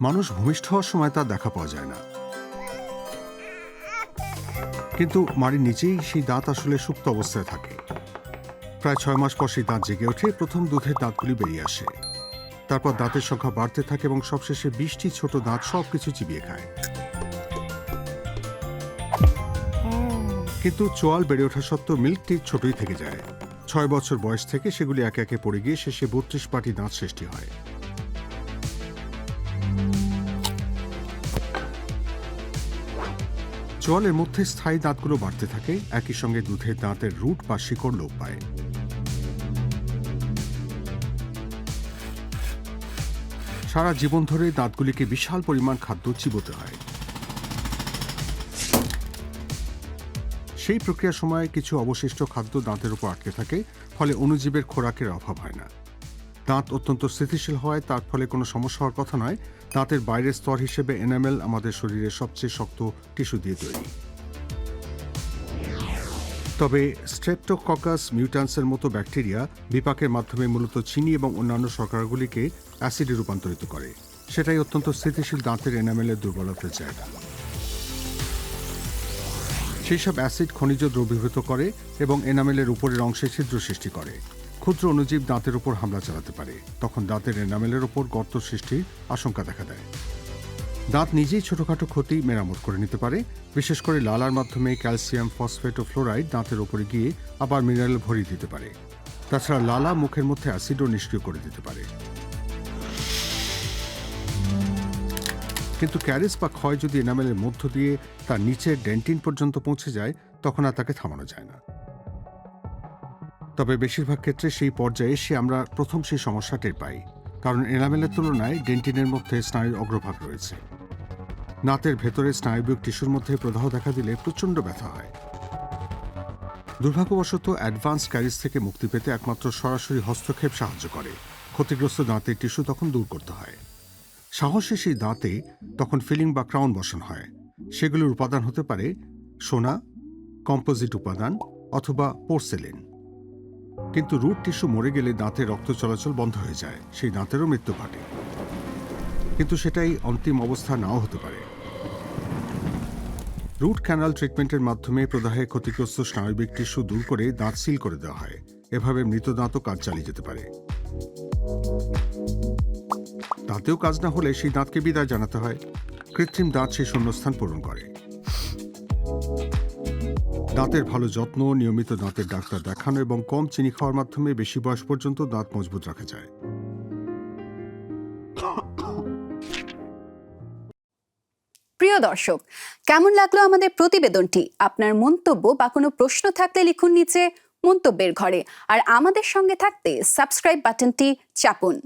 মানুষ ভূমিষ্ঠ হওয়ার সময় তা দেখা পাওয়া যায় না। কিন্তু মাড়ির নিচেই সেই দাঁত আসলে সুপ্ত অবস্থায় থাকে। প্রায় ছয় মাস পর সেই দাঁত জেগে ওঠে, প্রথম দুধের দাঁতগুলি বেরিয়ে আসে। তারপর দাঁতের সংখ্যা বাড়তে থাকে এবং সবশেষে বিশটি ছোট দাঁত সবকিছু চিবিয়ে খায়। কিন্তু চোয়াল বেড়ে ওঠা সত্ত্বেও মিল্কটি ছোটই থেকে যায়। ছয় বছর বয়স থেকে সেগুলি একে একে পড়ে গিয়ে শেষে বত্রিশ পাটি দাঁত সৃষ্টি হয়। চোয়ালের মধ্যে স্থায়ী দাঁতগুলো বাড়তে থাকে, একই সঙ্গে দুধের দাঁতের রুট বা শিকড় লোপ পায় সারা জীবন ধরে দাঁতগুলিকে বিশাল পরিমাণ খাদ্য চিবোতে হয়। সেই প্রক্রিয়ার সময় কিছু অবশিষ্ট খাদ্য দাঁতের উপর আটকে থাকে, ফলে অণুজীবের খোরাকের অভাব হয় না। দাঁত অত্যন্ত স্থিতিশীল হওয়ায় তার ফলে কোনো সমস্যা হওয়ার কথা নয়। দাঁতের বাইরের স্তর হিসেবে এনামেল আমাদের শরীরের সবচেয়ে শক্ত টিস্যু দিয়ে তৈরি। তবে স্ট্রেপ্টোককাস মিউটান্সের মতো ব্যাকটেরিয়া বিপাকের মাধ্যমে মূলত চিনি এবং অন্যান্য শর্করাগুলিকে অ্যাসিডে রূপান্তরিত করে। সেটাই অত্যন্ত স্থিতিশীল দাঁতের এনামেলের দুর্বলতার জায়গা। সেই সব অ্যাসিড খনিজ দ্রবীভূত করে এবং এনামেলের উপরের অংশে ছিদ্র সৃষ্টি করে। ক্ষুদ্র অণুজীব দাঁতের উপর হামলা চালাতে পারে। তখন দাঁতের এনামেলের উপর গর্ত সৃষ্টির আশঙ্কা দেখা দেয়। দাঁত নিজেই ছোটখাটো ক্ষতি মেরামত করে নিতে পারে। বিশেষ করে লালার মাধ্যমে ক্যালসিয়াম, ফসফেট ও ফ্লোরাইড দাঁতের ওপরে গিয়ে আবার মিনারেল ভরিয়ে দিতে পারে। তাছাড়া লালা মুখের মধ্যে অ্যাসিডও নিষ্ক্রিয় করে দিতে পারে। কিন্তু ক্যারিস বা ক্ষয় যদি এনামেলের মধ্য দিয়ে তার নিচের ডেন্টিন পর্যন্ত পৌঁছে যায়, তখন আর তাকে থামানো যায় না। তবে বেশিরভাগ ক্ষেত্রে সেই পর্যায়ে এসে আমরা প্রথম সেই সমস্যা টের পাই, কারণ এনামেলের তুলনায় ডেন্টিনের মধ্যে স্নায়ুর অগ্রভাগ রয়েছে। নাতের ভেতরে স্নায়ুবিক টিস্যুর মধ্যে প্রদাহ দেখা দিলে প্রচণ্ড ব্যথা হয়। দুর্ভাগ্যবশত অ্যাডভান্স ক্যারিজ থেকে মুক্তি পেতে একমাত্র সরাসরি হস্তক্ষেপ সাহায্য করে। ক্ষতিগ্রস্ত দাঁতের টিস্যু তখন দূর করতে হয়। সাহসে সেই দাঁতে তখন ফিলিং বা ক্রাউন বসানো হয়। সেগুলোর উপাদান হতে পারে সোনা, কম্পোজিট উপাদান অথবা পোর্সেলিন। কিন্তু রুট টিস্যু মরে গেলে দাঁতে রক্ত চলাচল বন্ধ হয়ে যায়। সেই দাঁতেরও মৃত্যু ঘটে। কিন্তু সেটাই অন্তিম অবস্থা নাও হতে পারে। রুট ক্যানাল ট্রিটমেন্টের মাধ্যমে প্রদাহে ক্ষতিগ্রস্ত স্নায়বিক টিস্যু দূর করে দাঁত সিল করে দেওয়া হয়। এভাবে মৃত দাঁতও কাজ চালিয়ে যেতে পারে। দাঁতেও কাজ না হলে সেই দাঁতকে বিদায় জানাতে হয়। কৃত্রিম দাঁত সেই শূন্যস্থান পূরণ করে। দাঁতের ভালো যত্ন, নিয়মিত দাঁতের ডাক্তার দেখানো এবং কম চিনি খাওয়ার মাধ্যমে বেশি বয়স পর্যন্ত দাঁত মজবুত রাখা যায়। প্রিয় দর্শক, কেমন লাগল আমাদের প্রতিবেদনটি? আপনার মন্তব্য বা কোনো প্রশ্ন থাকলে লিখুন নিচে মন্তব্যের ঘরে। আর আমাদের সঙ্গে থাকতে সাবস্ক্রাইব বাটনটি চাপুন।